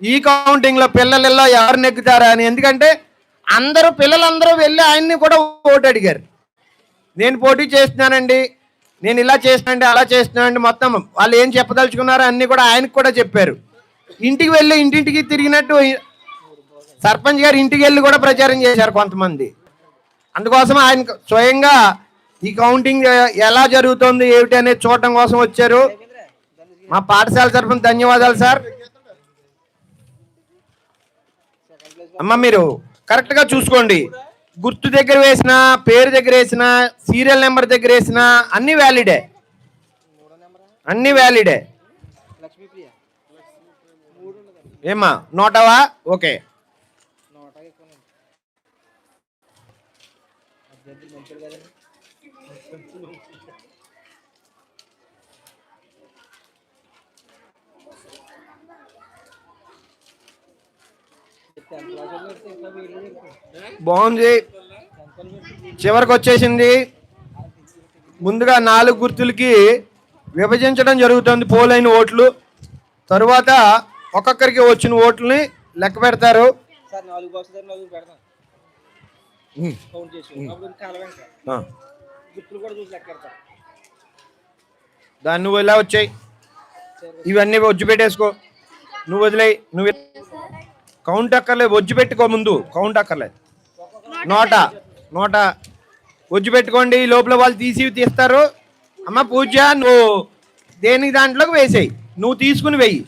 ఈ కౌంటింగ్లో పిల్లలలో ఎవరు నెగ్గుతారా అని? ఎందుకంటే అందరూ పిల్లలందరూ వెళ్ళి ఆయన్ని కూడా ఓటు అడిగారు. నేను పోటీ చేస్తున్నానండి నేను ఇలా చేస్తున్నాండి అలా చేస్తున్నానండి మొత్తం వాళ్ళు ఏం చెప్పదలుచుకున్నారో అన్ని కూడా ఆయనకు కూడా చెప్పారు. ఇంటికి వెళ్ళి ఇంటింటికి తిరిగినట్టు సర్పంచ్ గారు ఇంటికి వెళ్ళి కూడా ప్రచారం చేశారు కొంతమంది. అందుకోసం ఆయన స్వయంగా ఈ కౌంటింగ్ ఎలా జరుగుతుంది ఏమిటి అనేది చూడటం కోసం వచ్చారు. మా పాఠశాల తరఫున ధన్యవాదాలు సార్. అమ్మ మీరు కరెక్ట్గా చూసుకోండి. గుర్తు దగ్గర వేసిన పేరు దగ్గర వేసిన సీరియల్ నెంబర్ దగ్గర వేసిన అన్ని వ్యాలిడే. అన్ని వ్యాలిడే. ఏమా ఏమ్మా నోటవా? ఓకే. బాగుంది. చివరికి వచ్చేసింది. ముందుగా నాలుగు గుర్తులకి విభజించడం జరుగుతుంది పోలైన ఓట్లు. తరువాత ఒక్కొక్కరికి వచ్చిన ఓట్లని లెక్క పెడతారు. దాన్ని నువ్వు ఇలా వచ్చాయి? ఇవన్నీ వచ్చి పెట్టేసుకో నువ్వు వదిలేయి. నువ్వు కౌంట్ అక్కర్లేదు వచ్చి పెట్టుకో ముందు కౌంట్ అక్కర్లేదు నోట నోట. వచ్చి పెట్టుకోండి లోపల వాళ్ళు తీసి తీస్తారు. అమ్మ పూజ నువ్వు దేనికి దాంట్లోకి వేసేయి? నువ్వు తీసుకుని వెయ్యి